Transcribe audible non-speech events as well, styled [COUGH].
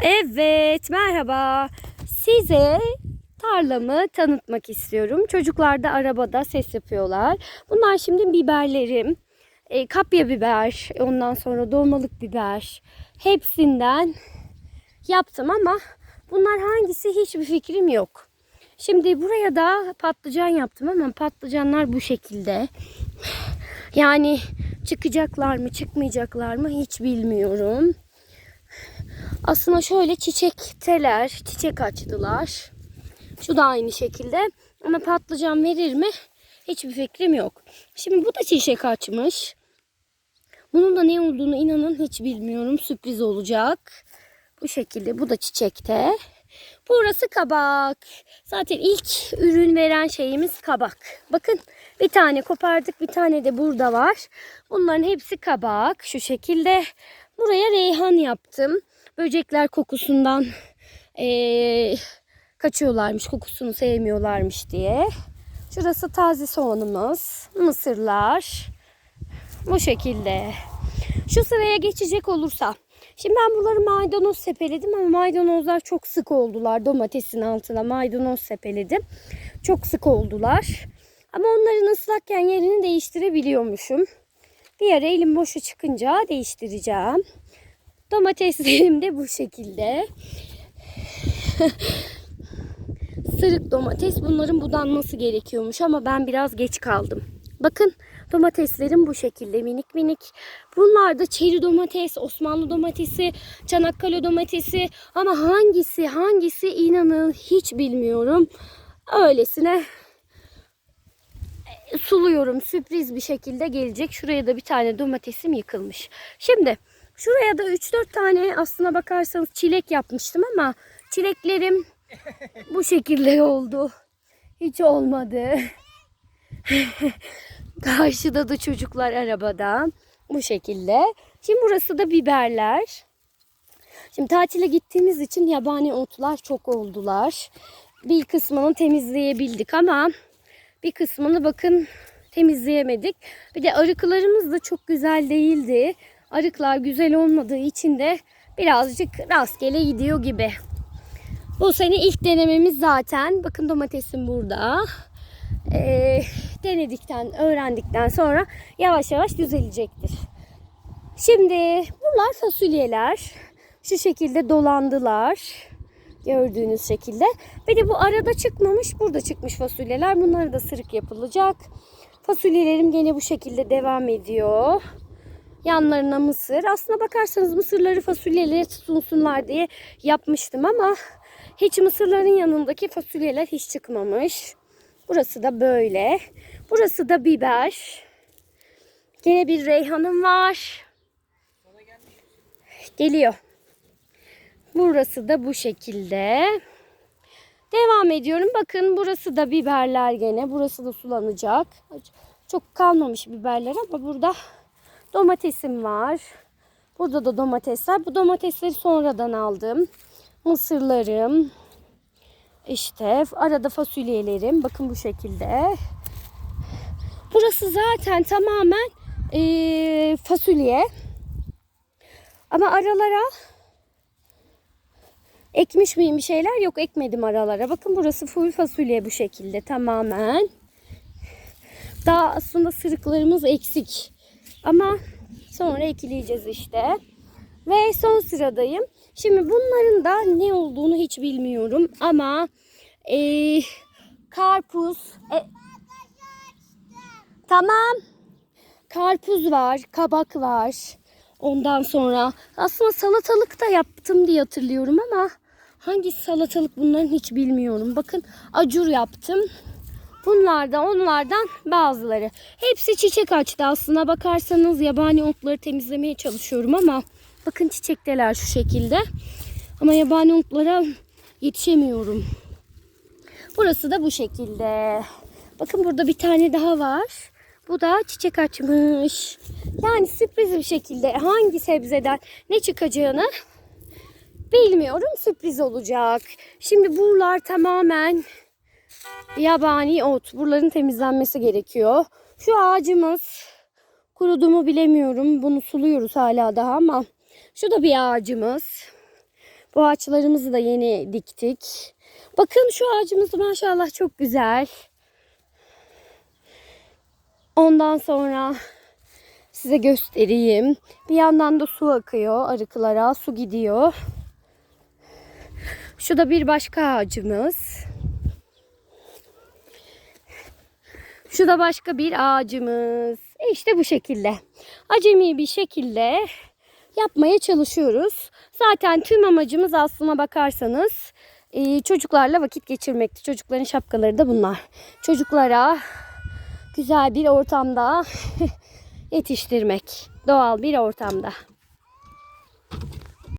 Evet, merhaba. Size tarlamı tanıtmak istiyorum. Çocuklar da arabada ses yapıyorlar. Bunlar şimdi biberlerim. E, kapya biber, ondan sonra dolmalık biber. Hepsinden yaptım ama bunlar hangisi hiçbir fikrim yok. Şimdi buraya da patlıcan yaptım ama patlıcanlar bu şekilde. Yani çıkacaklar mı çıkmayacaklar mı hiç bilmiyorum. Aslında şöyle çiçekteler, çiçek açtılar. Şu da aynı şekilde. Ama patlıcan verir mi? Hiçbir fikrim yok. Şimdi bu da çiçek açmış. Bunun da ne olduğunu inanın hiç bilmiyorum. Sürpriz olacak. Bu şekilde. Bu da çiçekte. Burası kabak. Zaten ilk ürün veren şeyimiz kabak. Bakın bir tane kopardık bir tane de burada var. Bunların hepsi kabak. Şu şekilde. Buraya reyhan yaptım. Böcekler kokusundan eee, kaçıyorlarmış. Kokusunu sevmiyorlarmış diye. Şurası taze soğanımız. Mısırlar. Bu şekilde. Şu sıraya geçecek olursa. Şimdi ben bunları maydanoz sepeledim ama maydanozlar çok sık oldular. Domatesin altına maydanoz sepeledim. Çok sık oldular. Ama onların ıslakken yerini değiştirebiliyormuşum. Bir ara elim boşa çıkınca değiştireceğim. Domateslerim de bu şekilde. Sırık domates bunların budanması gerekiyormuş ama ben biraz geç kaldım. Bakın domateslerim bu şekilde minik minik. Bunlar da çeri domates, Osmanlı domatesi, Çanakkale domatesi ama hangisi hangisi inanın hiç bilmiyorum. Öylesine suluyorum. Sürpriz bir şekilde gelecek. Şuraya da bir tane domatesim yıkılmış. Şimdi şuraya da 3-4 tane aslına bakarsanız çilek yapmıştım ama çileklerim [LAUGHS] bu şekilde oldu. Hiç olmadı. [LAUGHS] Karşıda da çocuklar arabada. Bu şekilde. Şimdi burası da biberler. Şimdi tatile gittiğimiz için yabani otlar çok oldular. Bir kısmını temizleyebildik ama bir kısmını bakın temizleyemedik. Bir de arıklarımız da çok güzel değildi. Arıklar güzel olmadığı için de birazcık rastgele gidiyor gibi. Bu sene ilk denememiz zaten. Bakın domatesim burada. Ee, denedikten, öğrendikten sonra yavaş yavaş düzelecektir. Şimdi bunlar fasulyeler. Şu şekilde dolandılar. Gördüğünüz şekilde. Bir de bu arada çıkmamış, burada çıkmış fasulyeler. Bunları da sırık yapılacak. Fasulyelerim gene bu şekilde devam ediyor. Yanlarına mısır. Aslına bakarsanız mısırları fasulyeleri sunsunlar diye yapmıştım ama hiç mısırların yanındaki fasulyeler hiç çıkmamış. Burası da böyle. Burası da biber. Gene bir reyhanım var. Geliyor. Burası da bu şekilde. Devam ediyorum. Bakın burası da biberler gene. Burası da sulanacak. Çok kalmamış biberler ama burada domatesim var. Burada da domatesler. Bu domatesleri sonradan aldım. Mısırlarım. İşte arada fasulyelerim. Bakın bu şekilde. Burası zaten tamamen eee, fasulye. Ama aralara ekmiş miyim bir şeyler? Yok ekmedim aralara. Bakın burası full fasulye bu şekilde tamamen. Daha aslında sırıklarımız eksik. Ama sonra ekileyeceğiz işte. Ve son sıradayım. Şimdi bunların da ne olduğunu hiç bilmiyorum. Ama eee, karpuz. e, tamam. Karpuz var, kabak var. Ondan sonra aslında salatalık da yaptım diye hatırlıyorum ama hangi salatalık bunların hiç bilmiyorum. Bakın acur yaptım. Bunlar da onlardan bazıları. Hepsi çiçek açtı aslına bakarsanız yabani otları temizlemeye çalışıyorum ama bakın çiçekteler şu şekilde. Ama yabani otlara yetişemiyorum. Burası da bu şekilde. Bakın burada bir tane daha var. Bu da çiçek açmış. Yani sürpriz bir şekilde hangi sebzeden ne çıkacağını bilmiyorum. Sürpriz olacak. Şimdi buralar tamamen yabani ot. Buraların temizlenmesi gerekiyor. Şu ağacımız kurudu mu bilemiyorum. Bunu suluyoruz hala daha ama şu da bir ağacımız. Bu ağaçlarımızı da yeni diktik. Bakın şu ağacımız maşallah çok güzel. Ondan sonra size göstereyim. Bir yandan da su akıyor arıklara. Su gidiyor. Şu da bir başka ağacımız. Şu da başka bir ağacımız. E işte bu şekilde. Acemi bir şekilde yapmaya çalışıyoruz. Zaten tüm amacımız aslına bakarsanız e, çocuklarla vakit geçirmekti. Çocukların şapkaları da bunlar. Çocuklara güzel bir ortamda [LAUGHS] yetiştirmek. Doğal bir ortamda.